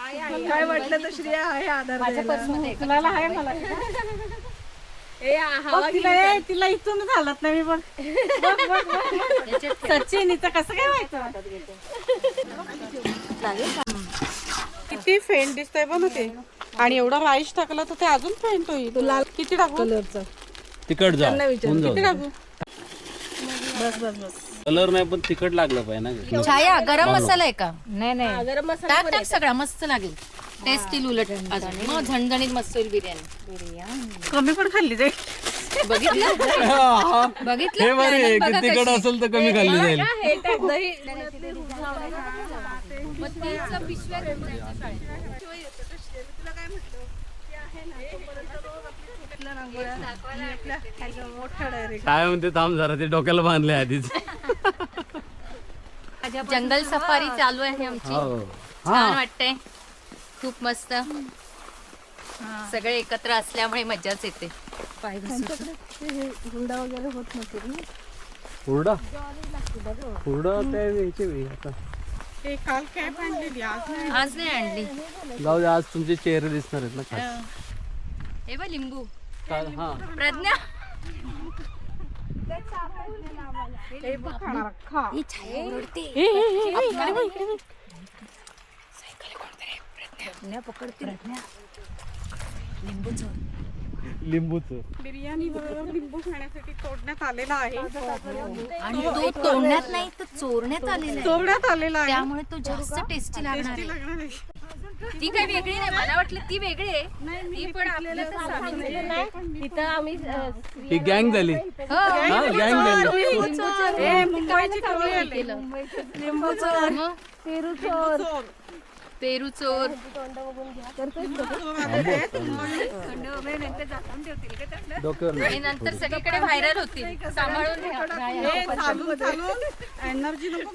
काय म्हटलं तर श्रेया आहे आधार. तुला आहे मला. तिला ए, तिला इथून झालत नाही मी बघ. बघ, बघ, बघ, बघ. सचिन इथं कसं काय व्हायचं? किती फेंट दिसतंय बघ ते. आणि एवढा राईस टाकला तर ते अजून फेंट होईल. लाल किती टाकू? जा. जाऊ किती टाकू? बस बस बस. कलर नाही पण तिखट लागलं पाहिजे ना. छाया गरम मसाला आहे का? नाही नाही. गरम मसाला टाक टाक सगळा मस्त लागेल. टेस्ट येईल उलट अजून. मग झणझणीत मस्त होईल बिर्याणी. कमी पण खाल्ली जाईल. बघितलं? हे बघितलं? बरे आहे की तिखट असेल तर कमी खाल्ली जाईल. हे टाक दही. मोठा डायरेक्ट काय म्हणते थांब जरा ते डोक्याला बांधले आधीच. जंगल सफारी चालू आहे आमची. हो. छान वाटतंय. खूप मस्त. सगळे एकत्र असल्यामुळे मजाच येते. वगैरे होत हुरडा हुरडा त्या यायचे वेळी आता. ते काल कॅप आणलेली आज नाही आज नाही आणली. जाऊ दे आज तुमचे चेहरे दिसणार आहेत ना हे बघ लिंबू. काल हा. प्रज्ञा. हे लिंबूच. बिर्याणी बरोबर लिंबू खाण्यासाठी तोडण्यात आलेला आहे. आणि तो तोडण्यात नाही तर चोरण्यात आलेला आहे. तोडण्यात आलेला आहे. त्यामुळे तो जास्त टेस्टी लागणार आहे. लागणार आहे. ती काही वेगळी नाही. मला वाटलं ती वेगळी आहे. ती पण आपल्याला. इथं आम्ही ही गँग झाली. हो. गँग झाली. ए, मुंबईची टोळी आली. मग? पेरू चोर डोक्यावर हे नंतर सगळीकडे व्हायरल होतील. सांभाळून एनर्जी नको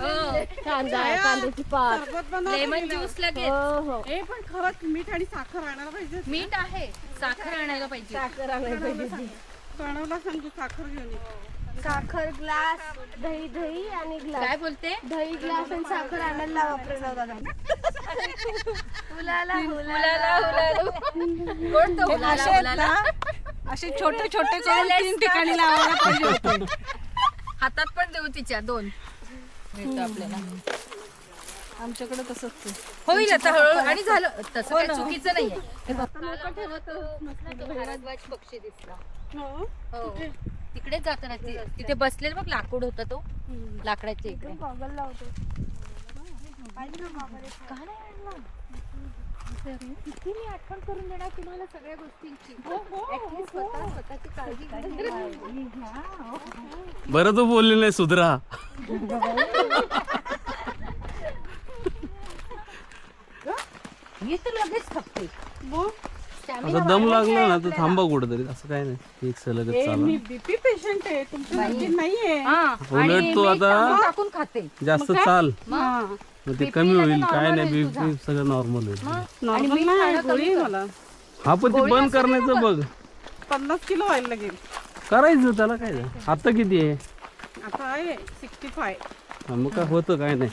हो. लेमन ज्यूस लगेच. हो हो. पण खरंच मीठ आणि साखर आणायला पाहिजे मीठ आहे. साखर आणायला पाहिजे. साखर आणायला पाहिजे. प्रणवला सांगतो साखर घेऊन. साखर ग्लास दही दही आणि ग्लास. काय बोलते? दही ग्लास आणि साखर आणायला उलाला असे छोटे छोटे करून तीन ठिकाणी लावायला पाहिजे होते. हातात पण देऊ तिच्या दोन. आपल्याला. आमच्याकडे तसंच. होईल आता हळूहळू. आणि झालं तसं. काही चुकीचं नाहीये. हे भारद्वाज पक्षी दिसला. हो. हो तिकडे जाताना ति- तिथे बसलेलं बघ लाकूड होता तो. लाकडाच्या इकडे. गॉगल लावतो. किती मी आठवण करून देणार तुम्हाला सगळ्या गोष्टींची. At least स्वतः स्वतःची काळजी घ्या. बरं तू बोलली नाही सुधरा. मी तर लगेच थकते. मग? आता दम लागला ना तर थांबा कुठेतरी. असं काय नाही. एक सलगच चाला. मी बीपी पेशंट आहे. तुमचं नाहीये. उलट तू आता टाकून खाते. जास्त चाल. हा. मग ते कमी होईल. काय नाही बीपी सगळं नॉर्मल होईल नॉर्मल नाही गोळी आहे मला. हा पण ते बंद करण्याचं बघ. पन्नास किलो व्हायला लागेल. करायचं त्याला काय? आता किती आहे? आता आहे सिक्स्टी फाय हा, मग काय होतं काय नाही.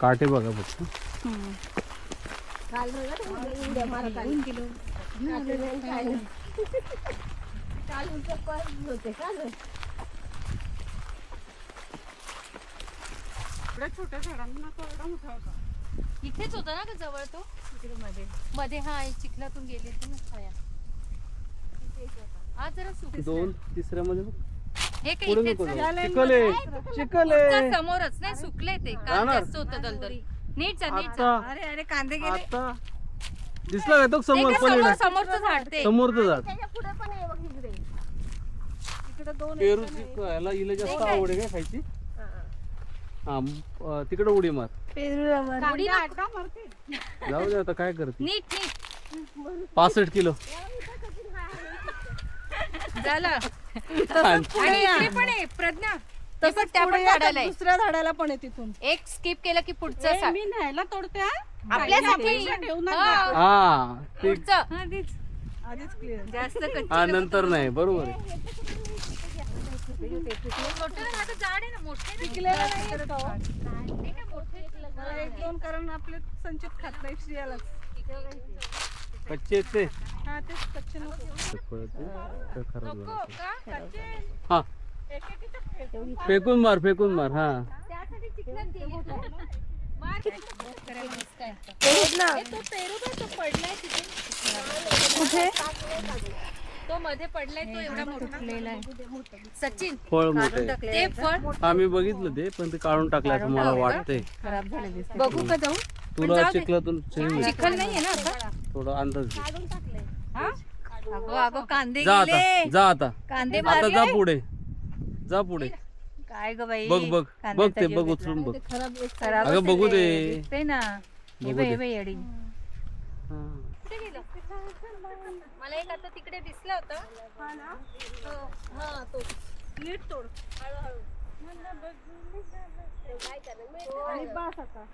काटे बघा फक्त. काल उद्या काल होते छोट्या झाडांना तो मोठा होता इथेच होता ना जवळ तो मध्ये मध्ये हा चिखलातून गेले होते ना छाया आज जरा सुक दोन तिसऱ्या मध्ये. हे काय? जाऊ. चिखले चिखले समोरच नाही सुकले ते काल जाणार. जास्त होतं दलदल नीट जा नीट जा. आता अरे अरे कांदे गेले. आता दिसला का तो समोर पलीकडे समोर समोरचं झाड ते. समोरचं झाड. त्याच्या पुढे पण आहे बघ इकडे. इकडे दोन पेरूची याला हिला जास्त आवड आहे काय खायची? हा अं, तिकडे उडी मार. पेरूला मार. कांदे मारते जाऊ दे आता काय करते? नीट नीट. पासष्ट किलो. झालं. आणि इकडे पण आहे प्रज्ञा. ते पण त्या पण झाडाला आहे. दुसऱ्या झाडाला पण आहे तिथून. एक स्किप केलं की पुढचं सा- मी न्यायला तोडते हा. आपल्यासाठी ठेवू नका. हो, हा ते पुढचं. आधीच. क्लिअर जास्त कच्ची हा नंतर नाही बरोबर आहे. एक दोन कारण आपले संचित खात नाही श्रियालाच. कच्चे आहेत ते. हा तेच कच्चे नको. फळं ते खराब झालं. हा. फेकून मार फेकून मार हा. त्यासाठी चिखलात गेली का? मग ए, तो मध्ये पडलाय तो एवढा मोठा. सचिन. फळ मोठे ते फळ. हा मी बघितलं ते पण ते काढून टाकलं असं मला वाटतंय. बघू का जाऊ तुला चिखलातून चिखल नाहीये ना आता. थोडं अंदाज दे. अगो अगो कांदे जा आता जा आता. कांदे आता जा पुढे. जा पुढे. काय ग बाई? बघ बघ बघ ते बघ उचलून बघ. अगं बघू दे. ते. ना. बघू दे. येडी हा. मला एक आता तिकडे दिसला होता. नीट तोड. आणि बास आता.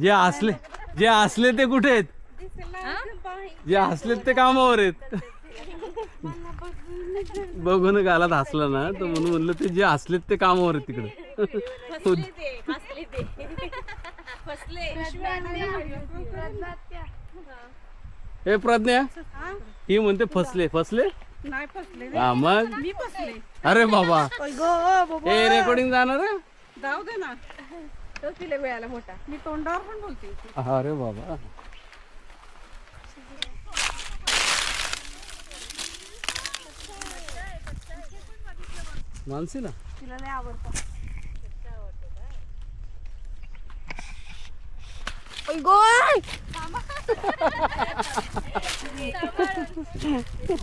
जे असले जे असले ते कुठे आहेत? जे हसलेत ते कामावर आहेत. बघून गालात हसला ना तर म्हणून म्हणलं ते जे हसलेत ते कामावर आहेत तिकडे. हे प्रज्ञा ही म्हणते फसले फसले? नाही फसले हा मग? मी फसले. अरे बाबा. हे रेकॉर्डिंग जाणार आहे? जाऊ दे ना. तो तिला मिळाला मोठा. मी तोंडावर पण बोलते. अरे बाबा. मानसी ना तिला लय आवडतं.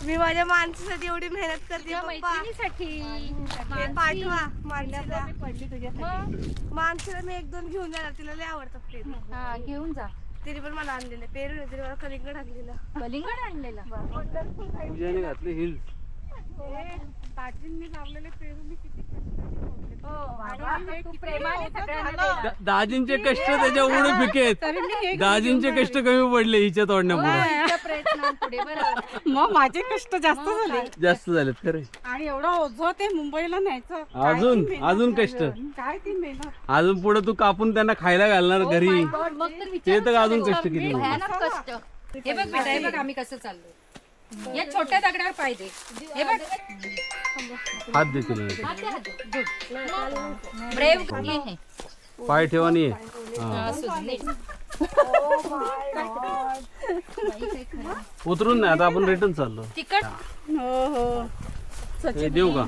मी माझ्या माणसासाठी एवढी मेहनत करते हे पाठवा माणसाला माणसाला मी एक दोन घेऊन जाणार तिला लय आवडतात पेरू हा घेऊन जा. तिने पण मला आणलेले पेरू तिने मला कलिंगड आणलेलं कलिंगड आणलेला. घातले हिल्स. दाजींनी लावलेले पेरू मी किती तू प्रेमाने सगळ्यांना देणार. दाजींचे कष्ट त्याच्या उडे फिके आहेत दाजींचे कष्ट कमी पडले हिच्या तोडण्यामुळे तुझ्या प्रयत्नांपुढे बरोबर. मग माझे कष्ट जास्त झाले. जास्त झालेत खरे. आणि एवढं ओझं ते मुंबईला न्यायचं काय ती अजून मेहनत. अजून कष्ट. काय ती मेहनत? अजून पुढे तू कापून त्यांना खायला घालणार घरी. God, मग तर ते तर अजून कष्ट. भयानक कष्ट. हे बघ बेटा हे बघ आम्ही कसं चाललो या छोट्या दगडावर पाहिजे हे बघ हात ब्रेव हे हे. पाय ठेवा आणि ये. हा. असू दे, नीट. उतरून नाही आता आपण रिटर्न चाललो तिकट हो हो हे देऊ का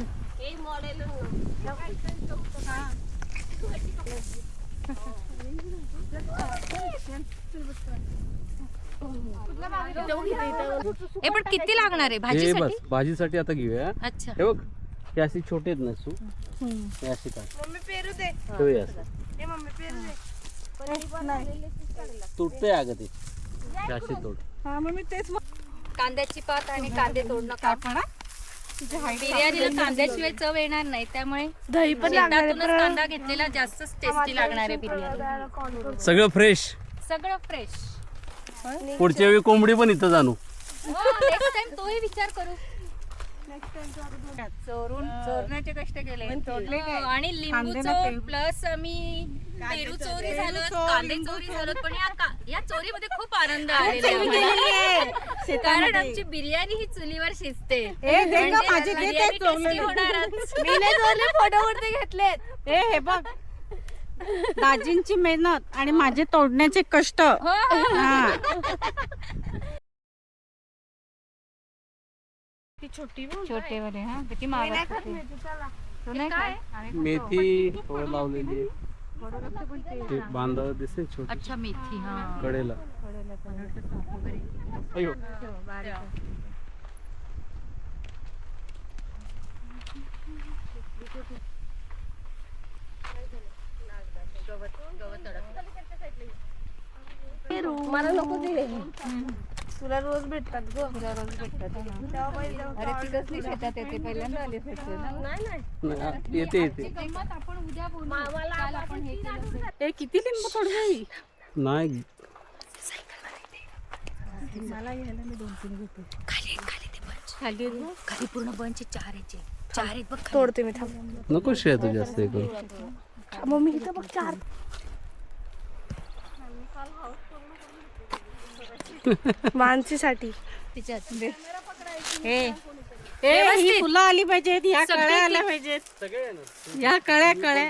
हे पण किती लागणार आहे? हे भाजीसाठी? बस भाजीसाठी आता घेऊया. अच्छा. हे बघ हे अशी छोटे आहेत ना सू. हे अशी काय मम्मी पेरू दे. ठेवूया असं. हे मम्मी पेरू दे. तुटते अगं ते. हे अशी तोड. हा तेच कांद्याची पात आणि कांदे तोडणं काम. बिर्याणीला कांद्याशिवाय चव येणार नाही त्यामुळे दही पण लागणार आहे शेतातूनच कांदा घेतलेला जास्तच टेस्टी लागणार आहे बिर्याणी. सगळं फ्रेश सगळं फ्रेश पुढच्या वेळी कोंबडी पण इथं जाणू. नेक्स्ट टाइम तोही विचार करू. चोरून चोरण्याचे कष्ट केले. आणि लिंबू चोर प्लस आम्ही पेरू चोरी. झालो कांदे चोरी झालो. पण या का- या चोरीमध्ये खूप आनंद आलेला आहे. कारण आमची बिर्याणी ही चुलीवर शिजते. ए, दे गं, म्हणजे माझी दे, ते बिर्याणी चोरलेलं. tasty होणारच. मी नाही चोरले फोटो वरती घेतलेत. ए हे बघ. दाजींची मेहनत आणि माझे तोडण्याचे कष्ट. हो, हा. छोटे वाले हा. किती महाग असतात ते. तो नाही काय? मेथी लावलेली आहे. ते बांधा दिसते छोटी. अच्छा मेथी हा. कडेला. अयो मला नको दिले तुला रोज भेटतात ग. तुला रोज भेटतात. अरे ती कसली शेतात येते? पहिल्यांदा आली नाही नाही. नाही, येते येते. गंमत आपण उद्या बोलू. काल आपण हे केलं असेल. ए किती लिंबू तोडले नाही. खाली खाली पूर्ण बंच चार याचे. चार आहेत बघ खाली. तोडते मी थांब. नको श्रेया तू जास्त हे करू मम्मी इथं बघ चार. मानसीसाठी. हे. ए, ही फुलं आली पाहिजेत ह्या कळ्या आल्या पाहिजेत. या कळ्या कळ्या.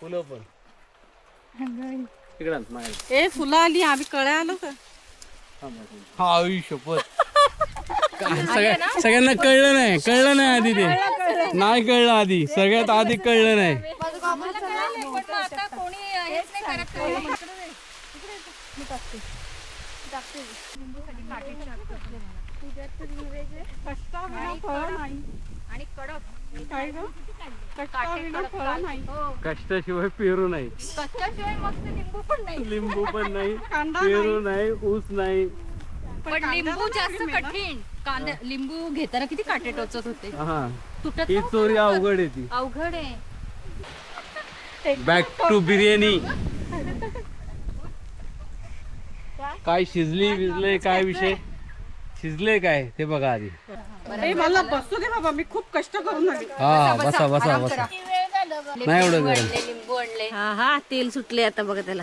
फुलं पण. ए फुलं आली आम्ही कळ्या आलो का हा शपथ काय? सगळ्या सगळ्यांना कळलं नाही. कळलं नाही आधी ते. नाही कळलं आधी. सगळ्यात आधी कळलं नाही. आम्हाला कळालंय, पण मग आता कोणी हेच नाही करत काही. आणि कडक कष्टाशिवाय पेरू नाही. मस्त लिंबू पण नाही. लिंबू पण नाही पेरू नाही. ऊस नाही. पण लिंबू जास्त कठीण. कांदा लिंबू घेताना किती काटे टोचत होते? हा. तुटत ही चोरी अवघड आहे ती. अवघड आहे. बॅक टू बिर्याणी काय शिजली विजले काय विषय? शिजले काय ते बघा आधी. ए मला बसू दे बाबा मी खूप कष्ट करून आली. हा बसा बसा बसा. नाही एवढं गरम. लिंबू आणले. हा हा तेल सुटले आता बघा त्याला.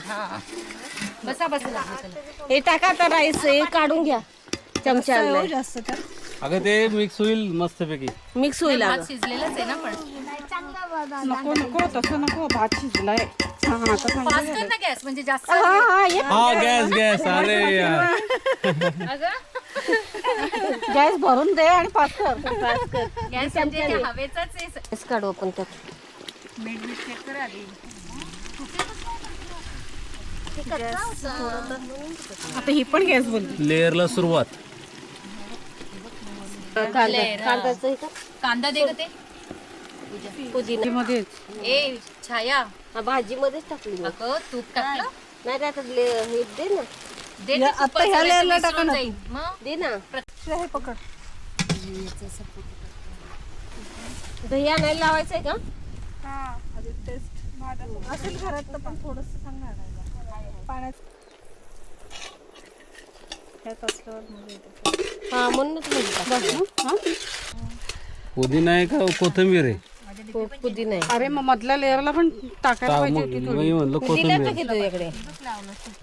बसा बसा. हे टाका आता राईस हे काढून घ्या. चमचा आणलाय. अगं ते मिक्स होईल मस्तपैकी. मिक्स होईल भात अगं. शिजलेलाच आहे ना पण. नको नको तसं नको भात शिजलाय. हा आता चांगलं फास्ट झालं. कर ना गॅस म्हणजे जास्त हा हा ये. हा गॅस गॅस अरे यार. अगं. गॅस भरून दे आणि पाच कर. गॅस म्हणजे हवेचाच आहे. राईस काढू आपण त्यात. आता ही पण गॅस बोलली लेअरला सुरुवात. कांदा. कांद्याचं हे का? कांदा दे ते. पुदिना. ए छाया. हा भाजीमध्येच टाकली मी. अगं तूप टाकलं? नाही आता ले- हे दे ना. दे ते तुपाचं, नाही तर विसरून जाईल. मग? दे ना. दही आणायला लावायचंय का? असेल घरात पण थोडस सांगणार पाण्यात हा पुदिना आहे का कोथिंबीर आहे? पु- पुदिना आहे. अरे मग मधल्या लेअरला पण टाकायला का पाहिजे मग होती मी म्हणलं पुदिना कोथिंबीर. टाकी तुझ्याकडे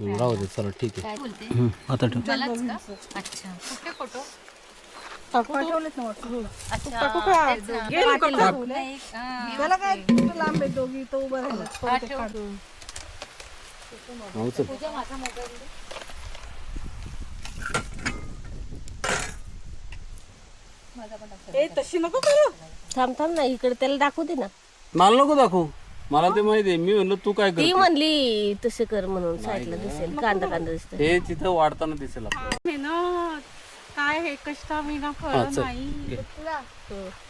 हं, राहू दे चला ठीक आहे. हं, आता ठेव. टाकू का? घे ना. हा. त्याला काय लांब आहे दोघी तो उभं राहिला. हा, ठेव. हो, चल. ए तशी नको करू. थांब थांब ना इकडे त्याला दाखवू दे ना. मला नको दाखवू. मला ते माहिती आहे. मी म्हणलं तू काय ती कर म्हणली तसे कर म्हणून साईडला दिसेल कांदा कांदा दिसतोय. हे तिथं वाढताना दिसेल आपल्याला. मेहनत. काय हे कष्टा विना हा, फळ चल. नाही. घे.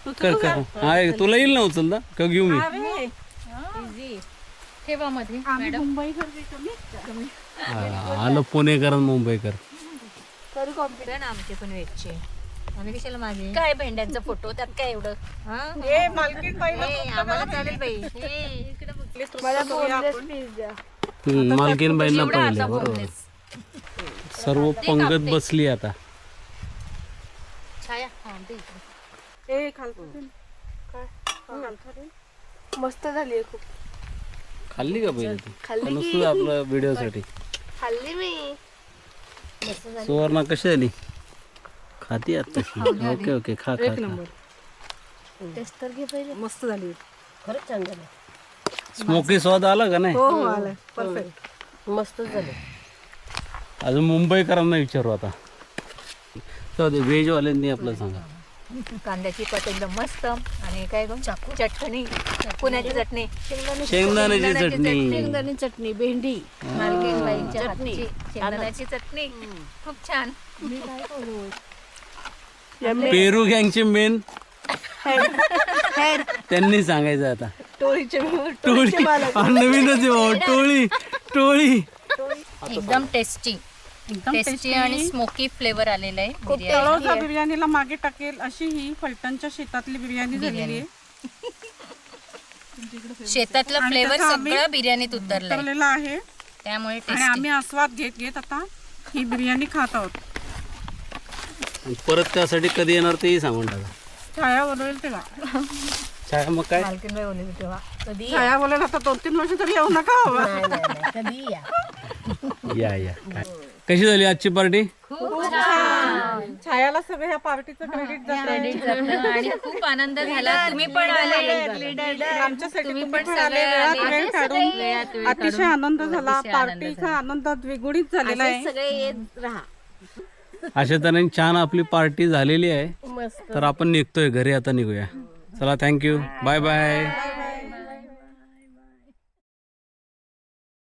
तू कर कर. हा हे तुला येईल ना उचलता? का घेऊ मी अरे. ठेवा मध्ये. आम्ही मुंबई कमी हा, आलं पुणेकर आणि मुंबईकर कॉम्प्युटर आमचे पण वेगचे आम्ही कशाला मागे? काय भेंड्यांचा फोटो त्यात काय एवढं? हा? ए मालकीन बाईला ए, आम्हाला चालेल बाई. ए, इकडे बघ. मला बोनलेस पीस द्या मालकीनबाईंना एवढं पहिले आता बरोबर. बोललेस. सर्व पंगत बसली आता. छाया. हा, दे इकडे. ए खालतो मस्त झाली खूप. खाल्ली का पहिले ती? खाल्ली नुसतं आपलं व्हिडिओसाठी खाल्ली मी. सुवर्णा कशी झाली? खाती आता. ओके ओके खा खा खा. टेस्ट तर घे पहिले. मस्त झाली खरंच छान झालं. स्मोकी स्वाद आला का नाही? हो हो आलाय परफेक्ट मस्त झालं. अजून मुंबईकरांना विचारू आता. जाऊ दे व्हेजवाल्यांनी आपलं सांगा. कांद्याची पत एकदम मस्त. आणि काय गं? चटणी. पुण्याची चटणी. शेंगदाण्याची चटणी. शेंगदाणे चटणी. भेंडी. मालकीनबाईंच्या हातची. शेंगदाण्याची चटणी. खूप छान. पेरू गँगचे मेन त्यांनी सांगायचं आता. टोळीचे टोळी. नवीनच टोळी. टोळी. एकदम टेस्टी टेस्टी आणि स्मोकी फ्लेवर आलेला आहे बिर्याणीला मागे टाकेल अशी ही फलटणच्या शेतातली बिर्याणी झालेली आहे. शेतातलं फ्लेवर सगळं बिर्याणीत उतरलेला आहे. त्यामुळे आम्ही आस्वाद घेत घेत आता ही बिर्याणी खात आहोत. आणि परत त्यासाठी कधी येणार तेही सांगून टाका. छाया बोलवेल तेव्हा छाया मग काय? मालकीनबाई बोलली तेव्हा. कधी छाया बोलेल आता दोन तीन वर्ष तरी येऊ नका बाबा. नाही नाही नाही, कधी या? या या. काय? कशी झाली आजची पार्टी छायाला सगळं ह्या पार्टीचं क्रेडिट जातं आणि खूप आनंद झाला. तुम्ही पण आले. आमच्यासाठी तुम्ही पण पण आले? सगळे वेळात आले. वेळ काढून अतिशय आनंद झाला. पार्टीचा आनंद द्विगुणित झालेला आहे. सगळे येत राहा. अशा तऱ्हेने छान आपली पार्टी झालेली आहे. तर आपण निघतोय घरी आता निघूया. चला थँक्यू बाय बाय